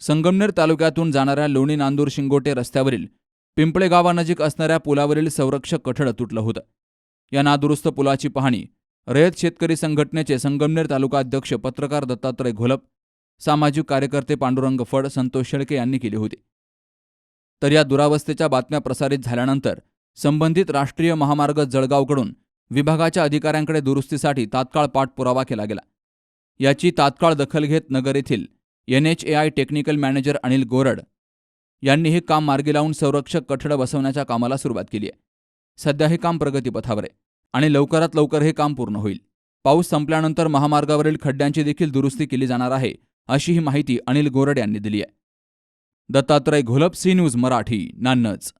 संगमनेर तालुक्यातून जाणाऱ्या लोणी नांदूर शिंगोटे रस्त्यावरील पिंपळे गावानजीक असणाऱ्या पुलावरील संरक्षक कठड तुटलं होतं. या नादुरुस्त पुलाची पाहणी रयत शेतकरी संघटनेचे संगमनेर तालुका अध्यक्ष पत्रकार दत्तात्रय घोलप सामाजिक कार्यकर्ते पांडुरंग फड संतोष शेळके यांनी केली होती. तर या दुरावस्थेच्या बातम्या प्रसारित झाल्यानंतर संबंधित राष्ट्रीय महामार्ग जळगावकडून विभागाच्या अधिकाऱ्यांकडे दुरुस्तीसाठी तात्काळ पाठपुरावा केला गेला. याची तात्काळ दखल घेत नगर येथील N H A I technical manager Anil Gorad यांनी हे काम मार्गी लावून संरक्षक कठड बसवण्याच्या कामाला सुरुवात केली आहे. सध्या हे काम प्रगतीपथावर आहे आणि लवकरात लवकर हे काम पूर्ण होईल. पाऊस संपल्यानंतर महामार्गावरील खड्ड्यांची देखील दुरुस्ती केली जाणार आहे अशी ही माहिती अनिल गोरड यांनी दिली आहे. दत्तात्रय घोलप सी न्यूज मराठी नान्नच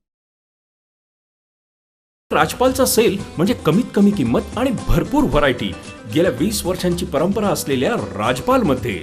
राजपालचा सेल म्हणजे कमीत कमी किंमत आणि भरपूर व्हरायटी. गेल्या वीस वर्षांची परंपरा असलेल्या राजपाल मध्ये